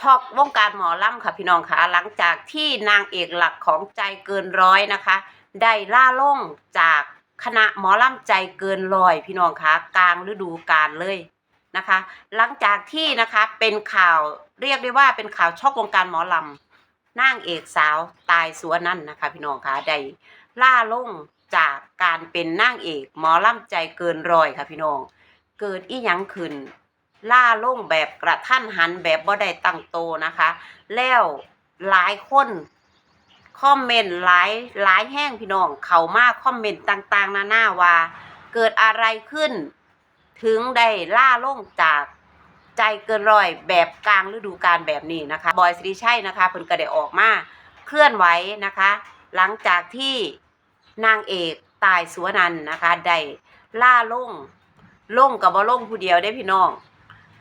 ช็อกวงการหมอลำค่ะพี่น้องค่ะหลังจากที่นางเอกหลักของใจเกินร้อยนะคะ ได้ล่าล่งจากคณะหมอลำใจเกินร้อยพี่น้องคะกลางฤดูกาลเลยนะคะ หลังจากที่นะคะเป็นข่าวเรียกได้ว่าเป็นข่าวช็อกวงการหมอลำนางเอกสาวตายสัวนั่นนะคะ พี่น้องคะได้ล่าล่งจากการเป็นนางเอกหมอลำใจเกินร้อยค่ะพี่น้อง เกิดอีหยังขึ้น ล่าลงแบบกระทันหันแบบบ่ได้ตั้งโตนะคะ แล้วหลายคนคอมเมนต์หลายหลายแห้งพี่น้อง เขามาคอมเมนต์ต่างๆ นานาว่า เกิดอะไรขึ้น ถึงได้ล่าลงจากใจเกินร้อยแบบกลางฤดูกาลแบบนี้นะคะ บอยสิริชัยนะคะเพิ่นก็ได้ออกมาเคลื่อนไหวนะคะ หลังจากที่นางเอกตายสัวนันนะคะได้ล่าลงลงกับบ่ลงผู้เดียวได้พี่น้อง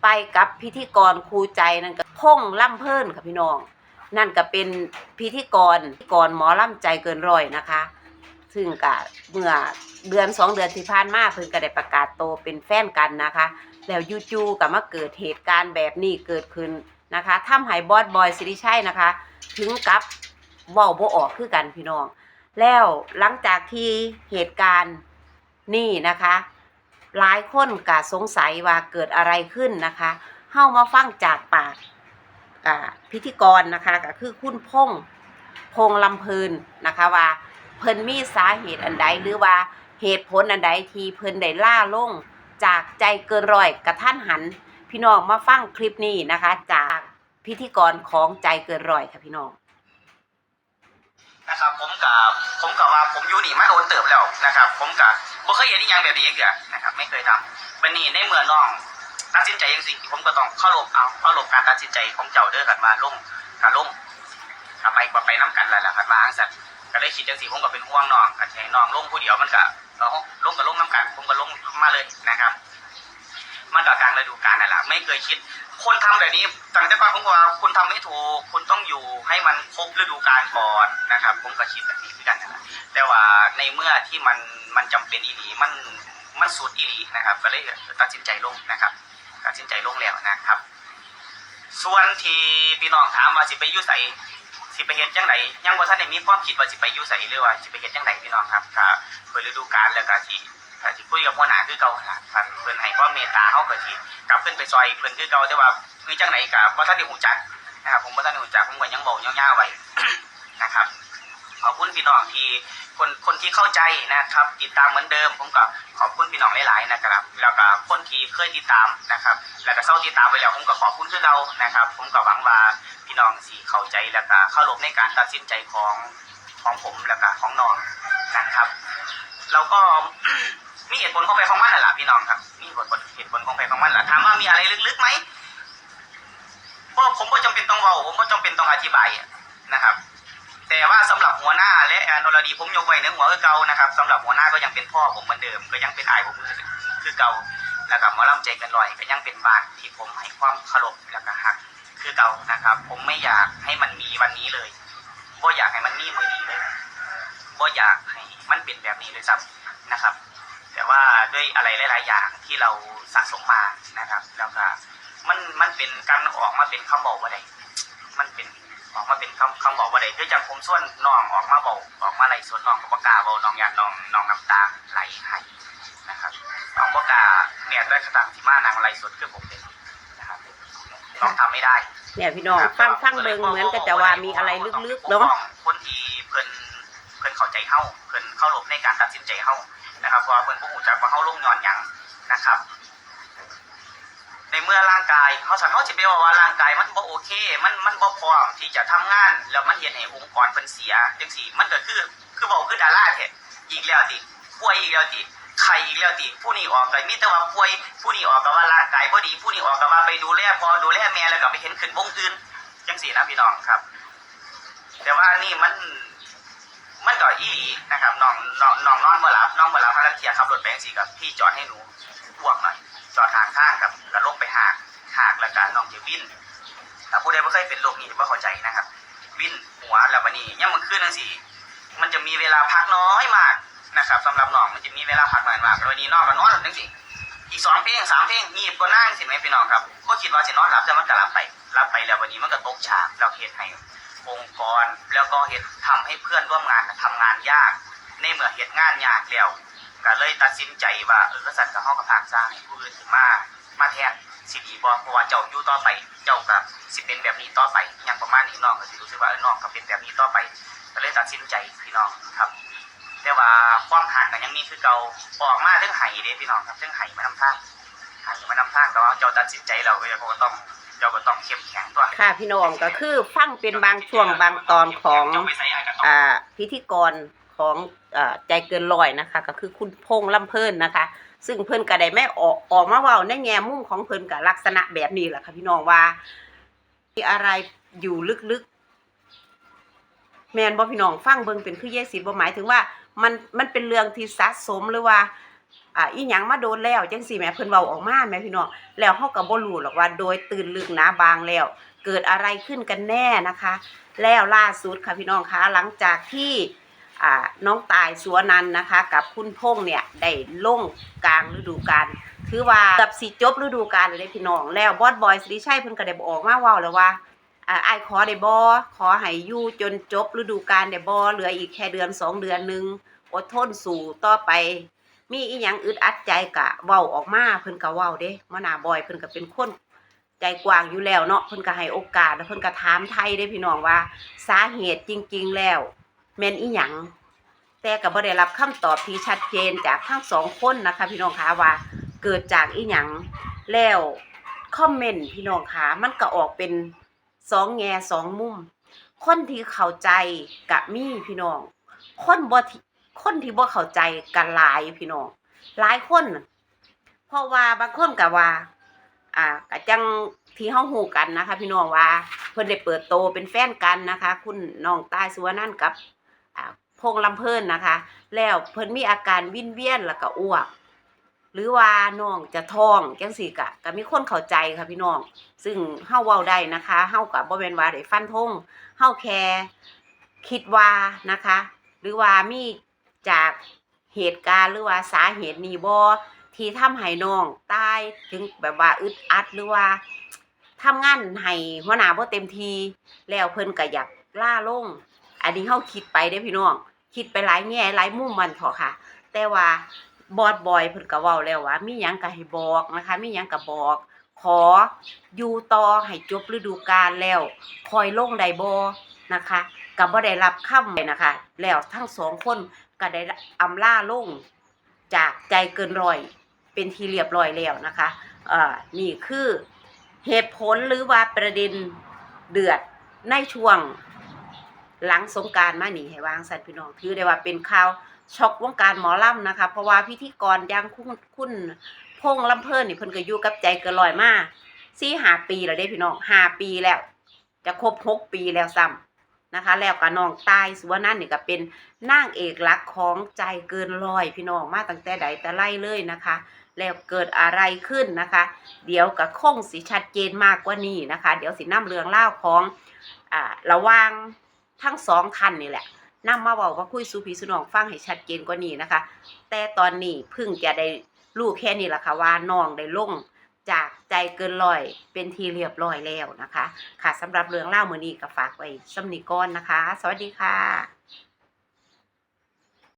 ไปกับพิธีกรครูใจนั่นก็พงล่ำเพิ่นค่ะพี่น้อง นั่นก็เป็นพิธีกรพิธีกรหมอล่ำใจเกินร้อยนะคะ ซึ่งก็เมื่อเดือนสองเดือนที่ผ่านมาเพิ่นก็ได้ประกาศโตเป็นแฟนกันนะคะ แล้วจู่ๆก็มาเกิดเหตุการณ์แบบนี้เกิดขึ้นนะคะทำให้บอสบอยสิริชัยนะคะ ถึงกับเว้าบ่ออกคือกันพี่น้อง แล้วหลังจากที่เหตุการณ์นี่นะคะ หลายคนก็สงสัยว่าเกิดอะไรขึ้นนะคะเฮามาฟังจากปากพิธีกรนะคะก็คือคุณพงพงลำเพลินนะคะว่าเพิ่นมีสาเหตุอันใดหรือว่าเหตุผลอันใดที่เพิ่นได้ล่าลงจากใจเกินร้อยกระท่านหัน พี่น้องมาฟังคลิปนี้นะคะ จากพิธีกรของใจเกินร้อยค่ะพี่น้อง นะครับ ผมกับผมกับว่าผมอยู่นี่มาโดนเติบแล้วนะครับ ผมกับบ่เคยเห็นอีหยังแบบนี้เดียนะครับ ไม่เคยทำวันนี้ในเมื่อน้องตัดสินใจย่างสิ่งผมก็ต้องเข้ารบเอาเข้ารบการตัดสินใจของเจ้าเด้อกันมาล่มกันล่มกลับไปกว่าไปน้กันแล้วล่ะกันมาอังสัตว์ก็ได้คิดจังสี่ผมก็เป็นห่วงน้องกันใช้น้องล่มผู้เดียวมันก็ล่มกับล่มน้กัน ผมก็ล่มมาเลยนะครับ มันก็กลางฤดูกาลนั่นแหละไม่เคยคิดคนทำแบบนี้ตั้งแต่ก่อนผมว่าคุณทำไม่ถูกคุณต้องอยู่ให้มันครบฤดูกาลก่อนนะครับ ผมก็คิดแบบนี้เหมือนกันนั่นแหละแต่ว่าในเมื่อที่มันมันจำเป็นอีหลีมันมันสุดอีหลีนะครับ ก็เลยตัดสินใจลงนะครับตัดสินใจลงแล้วนะครับ ส่วนที่พี่น้องถามว่าสิไปยู่ไสสิไปเฮ็ดจังไดยังบ่ทันได้มีความคิดว่าสิไปยู่ไสหรือว่าสิไปเฮ็ดจังไดพี่น้องครับถ้าเปิดฤดูกาลแล้วก็สิ ถ้าสิคุยกับหัวหน้าคือเก่าล่ะท่านเพิ่นให้ความเมตตาเฮาก็สิกลับขึ้นไปซอยเพิ่นคือเก่าแต่ว่ามีจังไดก็บ่ทันได้ฮู้จักนะครับผมบ่ทันได้ฮู้จักผมก็ยังเว้ายาวๆไว้นะครับขอบคุณพี่น้องที่คนคนที่เข้าใจนะครับ ติดตามเหมือนเดิม ผมก็ขอบคุณพี่น้องหลายๆนะครับ แล้วก็คนที่เคยติดตามนะครับ แล้วก็เศร้าติดตามไปแล้วผมก็ขอบคุณคือเรานะครับ ผมก็หวังว่าพี่น้องสีเข้าใจแล้วก็เข้ารบในการตัดสินใจของของผมแล้วก็ของน้องนะครับเราก็ มีเหตุผลของไปของมันนั่นแหละพี่น้องครับ มีเหตุผลเหตุผลของไปของมันแหละถามว่ามีอะไรลึกๆไหมก็ผมก็จำเป็นต้องเว้าผมก็จำเป็นต้องอธิบายนะครับ แต่ว่าสำหรับหัวหน้า และแอนนรดีผมยกไว้เนื้อหัวคือเก่านะครับสำหรับหัวหน้าก็ยังเป็นพ่อผมเหมือนเดิม ก็ยังเป็นอายผมคือเก่าแล้วก็หมอลำใจกันลอยก็ยังเป็นบ้านที่ผมให้ความเคารพแล้วก็หักคือเก่านะครับ ผมไม่อยากให้มันมีวันนี้เลยบ่อยากให้มันมีมือดีเลยบ่อยากให้มันเป็นแบบนี้เลยซ้ำนะครับ แต่ว่าด้วยอะไรหลาย ๆ อย่างที่เราสะสมมานะครับ แล้วก็มันมันเป็นการออกมาเป็นคำบอกว่าไดมันเป็นออกมาเป็นคำคำบอกว่าใดคือจังผมส่วนน้องออกมาบอกออกมาไหลสวนน้องก็บอกล้าเบาน้องยานน้องน้องน้ำตาไหลให้นะครับน้องบอกล้าเนี่ยได้สตางค์ที่มานางไหลสดคือผมเป็นนะครับน้องทำไม่ได้เนี่ยพี่น้องฟังฟังเบิงเหมือนก็จะว่ามีอะไรลึกๆเนาะคนที่เพิ่นเพิ่นเข้าใจเฮาเพิ่นเข้ารบในการตัดสินใจเฮา นะครับว่าเพิ่นบ่ฮู้จักว่าเฮาลงย้อนหยังนะครับ ในเมื่อร่างกายเขาสันเขาจะไปบอกว่าร่างกายมันบ่โอเค มันมันบ่พร้อมที่จะทำงาน แล้วมันเห็นให้องค์กรเพิ่นเสียจังซี่มันก็คือคือบอกคือดาราแท้อีกแล้วติป่วยอีกแล้วติไข้อีกแล้วติผู้นี้ออกก็มีแต่ว่าป่วยผู้นี้ออกก็ว่าร่างกายบ่ดีผู้นี้ออกก็ว่าไปดูแลพอดูแลแม่แล้วก็ไปเห็นขึ้นวงอื่นจังซี่นะพี่น้องครับ แต่ว่านี่มัน มันก็อีหลีนะครับน้องน้องน้องนอนบ่หลับน้องบ่หลับพลังเทียขับรถไปจังซี่กับพี่จอดให้หนูพวงหน่อย จอดทางข้างกับกระลงไปหากหากแล้วก็น้องจะวิ่นแต่ผู้ใดไม่เคยเป็นโรคนี้ไม่เข้าใจนะครับ วิ่นหัวแล้ววันนี้ยังมันขึ้นนั่นสิมันจะมีเวลาพักน้อยมากนะครับสำหรับน้องมันจะมีเวลาพักน้อยมากวันนี้น้องก็นอนจังสิอีกสองเพลงสามเพลงงีบก็นั่งสิไหมพี่น้องครับก็คิดว่าจะนอนหลับแต่มันก็หลับไปรับไปแล้ววันนี้มันก็ตกฉากเราเฮ็ดให้ องค์กร แล้วก็เฮ็ดทำให้เพื่อนร่วมงานน่ะทำงานยาก ในเมื่อเฮ็ดงานยากแล้วก็เลยตัดสินใจว่าเออกษัตริย์กับเฮากับภาคสร้างให้ผู้อื่นมามาแทนสิดีบ่เพราะว่าเจ้าอยู่ต่อไปเจ้าก็สิเป็นแบบนี้ต่อไปอยังประมาณนี้น้องก็สิรู้สึกว่าเออน้องก็เป็นแบบนี้ต่อไปก็เลยตัดสินใจพี่น้องครับ แต่ว่าความหักก็ยังมีคือเก่าออกมาเรื่องไห้เด้พี่น้องครับเรื่องไห้มานำทางไห้มานำทางแต่ว่าเจ้าตัดสินใจแล้วเจ้าก็ต้อง จ้าก็ต้องเข้มแข็งตัวค่ะพี่น้องก็คือฟังเป็นบางช่วงบางตอนของเจ้าไปใส่อายก็ต้องอ่าพิธีกรของอ่าใจเกินร้อยนะคะ ก็คือคุณพงษ์ลำเพิ่นนะคะ ซึ่งเพิ่นก็ได้แม่ออกออกมาเว้าในแง่มุมของเพิ่นกับลักษณะแบบนี้แหละค่ะพี่น้องว่ามีอะไรอยู่ลึกๆ แมนบ่พี่น้องฟังเบิ่งเป็นคือเยสิบ่หมายถึงว่ามันมันเป็นเรื่องที่สะสมหรือว่า อ่าอีหยังมาโดนแล้วจังซี่แม่เพิ่นเว้าออกมาแม่พี่น้องแล้วเฮาก็บ่รู้หรอกว่าโดยตื่นลึกหนาบางแล้ว เกิดอะไรขึ้นกันแน่นะคะ แล้วล่าสุดค่ะพี่น้องคะหลังจากที่อ่าน้องตายสัวนันนะคะ กับคุณพงษ์เนี่ยได้ลงกลางฤดูกาลถือว่ากับสิจบฤดูกาลเลยพี่น้องแล้วบอสบอยสิริชัยเพิ่นก็ได้บอกมาเว้าแล้วว่าอ่าอ้ขอได้บ่ขอให้อยู่จนจบฤดูกาลได้บ่เหลืออีกแค่เดือนสองเดือนหนึงอดทนสู่ต่อไป มีอีหยังอึดอัดใจกะเว้าออกมาเพิ่นก็เว้าเด้มหนาบอยเพิ่นก็เป็นคนใจกว้างอยู่แล้วเนาะเพิ่นก็ให้โอกาสแล้วเพิ่นก็ถามไทยเด้พี่น้องว่า สาเหตุจริง ๆ แล้วแม่นอีหยังแต่ก็บ่ได้รับคำตอบที่ชัดเจนจากทั้งสองคนนะคะ พี่น้องคะว่า เกิดจากอีหยังแล้วคอมเมนต์พี่น้องคะมันก็ออกเป็นสองแง่สองมุม คนที่เข้าใจกะมีพี่น้อง คนบ่ที่ คนที่บ่เข้าใจกันหลายพี่น้องหลายคน เพราะว่าบางคนก็ว่า อ่าก็จังที่เฮาฮู้กันนะคะ พี่น้องว่า เพิ่นได้เปิดโตเป็นแฟนกันนะคะ คุณน้องตายสุวรรณันกับ อ่าพงษ์ลำเพิ่นนะคะ แล้วเพิ่นมีอาการวินเวียนแล้วก็อ้วก หรือว่าน้องจะท้องจังซี่ก็ก็มีคนเข้าใจค่ะพี่น้อง ซึ่งเฮาเว้าได้นะคะเฮาก็บ่แม่นว่าได้ฟันธงเฮาแค่คิดว่านะคะ หรือว่ามี จากเหตุการณ์หรือว่าสาเหตุนี้บ่ที่ทำให้น้องตายถึงแบบว่าอึดอัดหรือว่าทำงานให้หัวหน้าบ่เต็มทีแล้วเพิ่นก็อยากล่าลง อันนี้เฮาคิดไปเด้พี่น้อง คิดไปหลายแง่หลายมุมมันเถอะค่ะ แต่ว่าบอดบอยเพิ่นก็เว้าแล้วว่ามีหยังก็ให้บอกนะคะ มีหยังก็บอก ขออยู่ต่อให้จบฤดูกาลแล้ว คอยลงได้บ่นะคะก็บ่ได้รับคำเลยนะคะ แล้วทั้งสองคน ก็ได้อำลาลงจากใจเกินร้อย เป็นที่เรียบร้อยแล้วนะคะเอ่อนี่คือเหตุผลหรือว่าประเด็นเดือดในช่วงหลังสงการมาหนีให้วางสันพี่น้องถือได้ว่าเป็นข่าวช็อกวงการหมอลำนะคะ เพราะว่าพิธีกรยังคุณคุณพงษ์ลำเพลินนี่เพิ่นก็อยู่กับใจเกินลอยมาสี่หาปีแล้วเด้พี่น้องหาปีแล้ว จะครบหกปีแล้วซ้ำ นะคะ แล้วก็น้องตายสุวรรณันท์นี่ก็เป็นนางเอกลักของใจเกินร้อยพี่น้องมาตั้งแต่ใดแต่ไรเลยนะคะ แล้วเกิดอะไรขึ้นนะคะ เดี๋ยวก็คงสิชัดเจนมากกว่านี้นะคะ เดี๋ยวสิน้ำเรืองเล่าของอ่าระว่างทั้งสองคันนี่แหละนำมาบอกว่าคุยสู่พี่สุนองฟังให้ชัดเจนกว่านี้นะคะ แต่ตอนนี้พิ่งจะได้รู้แค่นี้แหละค่ะว่าน้องได้ลง จากใจเกินลอยเป็นทีเรียบร้อยแล้วนะคะ ค่ะสำหรับเรื่องเล่าเมือนี้ก็ฝากไว้สำนิกรนะคะ สวัสดีค่ะ